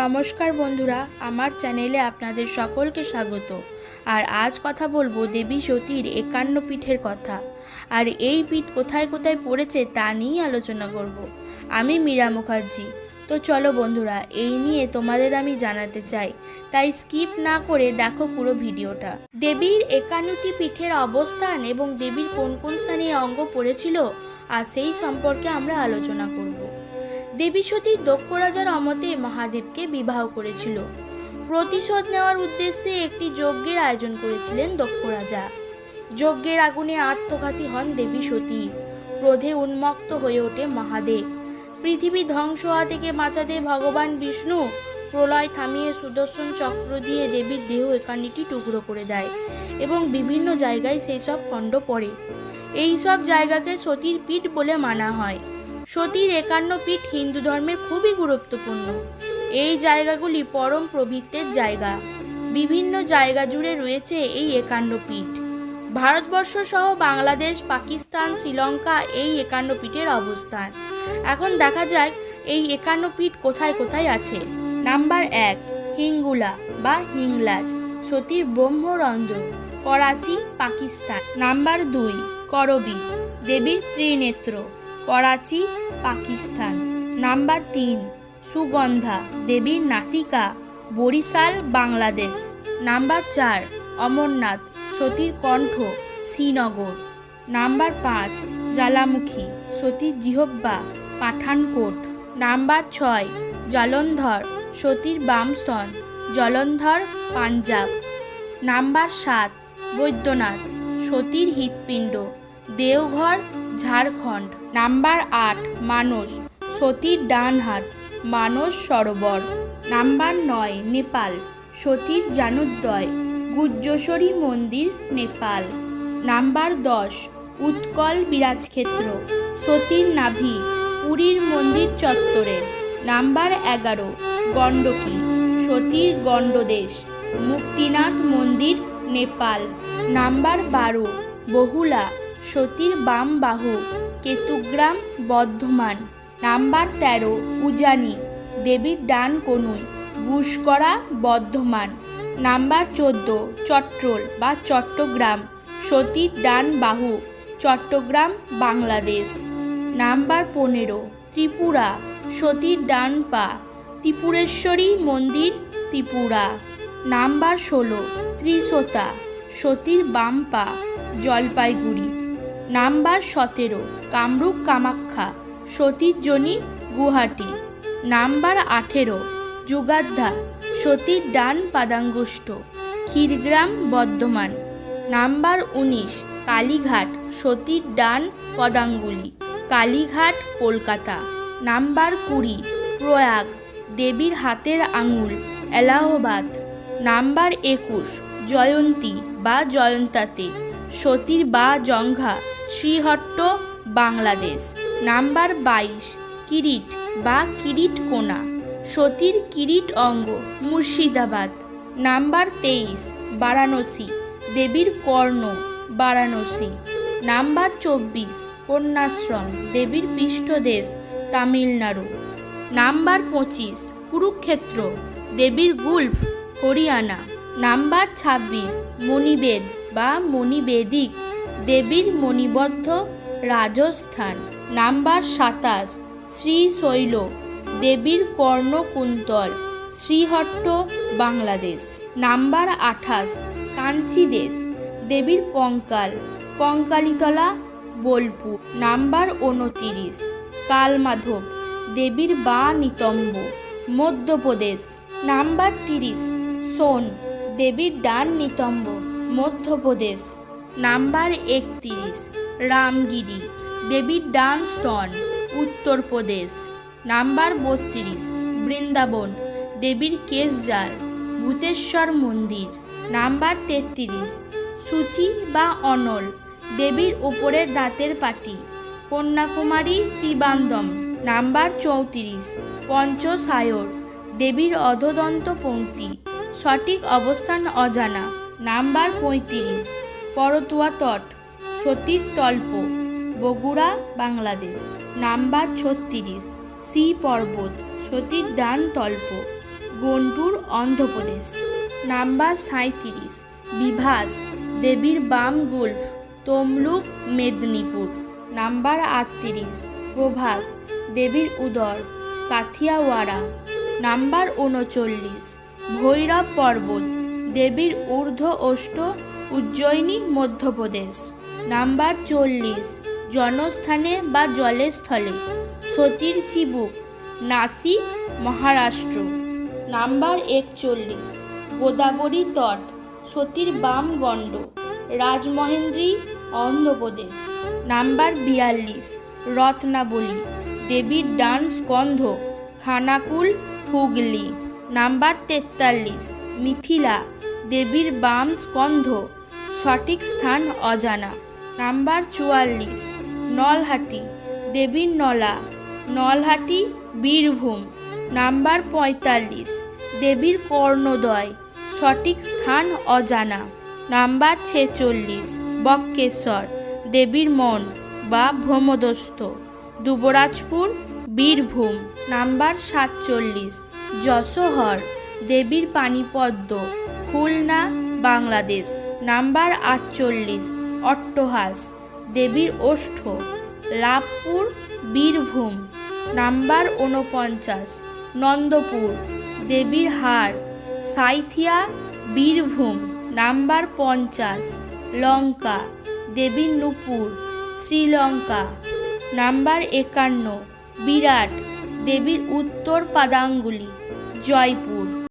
নমস্কার বন্ধুরা, আমার চ্যানেলে আপনাদের সকলকে স্বাগত। আর আজ কথা বলব দেবী সতীর একান্ন পীঠের কথা। আর এই পীঠ কোথায় কোথায় পড়েছে তা নিয়েই আলোচনা করব। আমি মীরা মুখার্জি। তো চলো বন্ধুরা, এই নিয়ে তোমাদের আমি জানাতে চাই। তাই স্কিপ না করে দেখো পুরো ভিডিওটা। দেবীর একান্নটি পীঠের অবস্থান এবং দেবীর কোন কোন স্থানে অঙ্গ পড়েছিল, আর সেই সম্পর্কে আমরা আলোচনা করব। দেবী সতী দক্ষ রাজার অমতে মহাদেবকে বিবাহ করেছিল। প্রতিশোধ নেওয়ার উদ্দেশ্যে একটি যজ্ঞের আয়োজন করেছিলেন দক্ষ রাজা। যজ্ঞের আগুনে আত্মঘাতী হন দেবী সতী। ক্রোধে উন্মত্ত হয়ে ওঠে মহাদেব। পৃথিবী ধ্বংস হওয়া থেকে বাঁচাতে ভগবান বিষ্ণু প্রলয় থামিয়ে সুদর্শন চক্র দিয়ে দেবীর দেহ একান্নটি টুকরো করে দেয় এবং বিভিন্ন জায়গায় সেই সব খণ্ড পড়ে। এই সব জায়গাকে সতীর পীঠ বলে মানা হয়। সতীর একান্ন পীঠ হিন্দু ধর্মের খুবই গুরুত্বপূর্ণ। এই জায়গাগুলি পরম প্রভৃত্বের জায়গা। বিভিন্ন জায়গা জুড়ে রয়েছে এই একান্ন পীঠ। ভারতবর্ষ সহ বাংলাদেশ, পাকিস্তান, শ্রীলঙ্কা এই একান্ন পীঠের অবস্থান। এখন দেখা যাক এই একান্ন পীঠ কোথায় কোথায় আছে। নাম্বার এক, হিঙ্গুলা বা হিংলাজ, সতীর ব্রহ্মরন্ধ্র, করাচি, পাকিস্তান। নাম্বার দুই, করবি, দেবীর ত্রিনেত্র। করাচি, পাকিস্তান। নাম্বার তিন, সুগন্ধা দেবীর নাসিকা, বরিশাল, বাংলাদেশ। নাম্বার চার, অমরনাথ সতীর কণ্ঠ শ্রীনগর। নাম্বার পাঁচ, জ্বালামুখী, সতীর জিহব্বা পাঠানকোট। নাম্বার ছয়, জলন্ধর, সতীর বামস্তন জলন্ধর, পাঞ্জাব। নাম্বার সাত, বৈদ্যনাথ, সতীর হৃৎপিণ্ড, দেওঘর ঝাড়খণ্ড। নাম্বার আট, মানস, সতীর ডান হাত, মানস সরোবর। নাম্বার নয়, নেপাল, সতীর জানুদ্দয় গুজ্জেশ্বরী মন্দির, নেপাল। নাম্বার দশ, উৎকল বিরাজক্ষেত্র, সতীর নাভি, পুরীর মন্দির চত্বরে। নাম্বার এগারো, গণ্ডকী, সতীর গণ্ডদেশ, মুক্তিনাথ মন্দির, নেপাল। নাম্বার বারো, বহুলা সতীর বাম বাহু, কেতুগ্রাম বর্ধমান নাম্বার তেরো, উজানি, দেবীর ডান কনুই গুসকরা বর্ধমান নাম্বার চোদ্দ চট্টল বা চট্টগ্রাম, সতীর ডান বাহু, চট্টগ্রাম, বাংলাদেশ। নাম্বার পনেরো, ত্রিপুরা, সতীর ডান পা, ত্রিপুরেশ্বরী মন্দির, ত্রিপুরা। নাম্বার ষোলো, ত্রিশোতা, সতীর বাম পা, জলপাইগুড়ি। নাম্বার সতেরো, কামরূপ কামাখ্যা সতীর জনি গুয়াহাটি। নাম্বার আঠেরো যুগাধ্যা সতীর ডান পাদাঙ্গুষ্ট, ক্ষীরগ্রাম বর্ধমান। নাম্বার উনিশ, কালীঘাট সতীর ডান পদাঙ্গুলি, কালীঘাট, কলকাতা। নাম্বার কুড়ি, প্রয়াগ, দেবীর হাতের আঙুল, এলাহাবাদ। নাম্বার একুশ, জয়ন্তী বা জয়ন্তাতে, সতীর বা জঙ্ঘা শ্রীহট্ট, বাংলাদেশ। নাম্বার বাইশ, কিরিট বা কিরিট কোনা। সতীর কিরিট অঙ্গ, মুর্শিদাবাদ। নাম্বার তেইশ, বারাণসী, দেবীর কর্ণ, বারাণসী। নাম্বার চব্বিশ, কন্যাশ্রম, দেবীর পৃষ্ঠদেশ, তামিলনাড়ু। নাম্বার পঁচিশ, কুরুক্ষেত্র, দেবীর গুল্ফ, হরিয়ানা। নাম্বার ছাব্বিশ, মণিবেদ বা মণিবেদিক। দেবীর মণিবদ্ধ রাজস্থান। নাম্বার সাতাশ শ্রীশৈল দেবীর কর্ণকুন্তল, শ্রীহট্ট, বাংলাদেশ। নাম্বার আঠাশ, কাঞ্চি দেশ, দেবীর কঙ্কাল, কঙ্কালীতলা, বোলপুর। নাম্বার উনতিরিশ, কালমাধব, দেবীর বা নিতম্ব, মধ্যপ্রদেশ। নাম্বার তিরিশ, সোন, দেবীর ডান নিতম্ব, মধ্যপ্রদেশ। নাম্বার একত্রিশ, রামগিরি, দেবীর ডান স্তন উত্তরপ্রদেশ নাম্বার বত্রিশ, বৃন্দাবন, দেবীর কেশজার, ভূতেশ্বর মন্দির। নাম্বার তেত্রিশ, সূচি বা অনল, দেবীর উপরের দাঁতের পাটি, কন্যাকুমারী ত্রিবান্দম নাম্বার চৌত্রিশ, পঞ্চসায়র, দেবীর অধদন্ত পংক্তি সঠিক অবস্থান অজানা। নাম্বার পঁয়ত্রিশ করতুয়া তট, সতীর তল্প, বগুড়া, বাংলাদেশ। নাম্বার ছত্রিশ, সি পর্বত, সতীর ডান তল্প গন্টুর অন্ধ্রপ্রদেশ। নাম্বার সাঁইত্রিশ, বিভাস, দেবীর বাম গুল্ফ তমলুক, মেদিনীপুর। নাম্বার আটত্রিশ, প্রভাস, দেবীর উদর, কাথিয়াওয়াড়া। নাম্বার উনচল্লিশ, ভৈরব পর্বত দেবীর ঊর্ধ্ব অষ্ট উজ্জয়িনী মধ্যপ্রদেশ। নাম্বার চল্লিশ, জনস্থানে বা জলের স্থলে সতীর চিবুক, নাসিক, মহারাষ্ট্র। নাম্বার একচল্লিশ, গোদাবরী তট, সতীর বাম গণ্ড, রাজমহেন্দ্রী, অন্ধ্রপ্রদেশ। নাম্বার বিয়াল্লিশ, রত্নাবলী, দেবীর ডান স্কন্ধ, খানাকুল, হুগলি। নাম্বার তেতাল্লিশ, মিথিলা দেবীর বাম স্কন্ধ, সঠিক স্থান অজানা। নাম্বার চুয়াল্লিশ, নলহাটি, দেবীর নলা, নলহাটি, বীরভূম। নাম্বার পঁয়তাল্লিশ, দেবীর কর্ণদয়, সঠিক স্থান অজানা। নাম্বার ছেচল্লিশ, বক্কেশ্বর, দেবীর মন বা ভ্রমদস্ত দুবরাজপুর, বীরভূম। নাম্বার সাতচল্লিশ, যশোহর, দেবীর পানিপদ্ম খুলনা, বাংলাদেশ। নাম্বার আটচল্লিশ, অট্টহাস, দেবীর ওষ্ঠ, লাভপুর, বীরভূম। নাম্বার উনপঞ্চাশ নন্দপুর, দেবীর হার, সাইথিয়া, বীরভূম। নাম্বার পঞ্চাশ, লঙ্কা দেবীর নুপুর শ্রীলঙ্কা। নাম্বার একান্ন, বিরাট, দেবীর উত্তর পাদাঙ্গুলি, জয়পুর।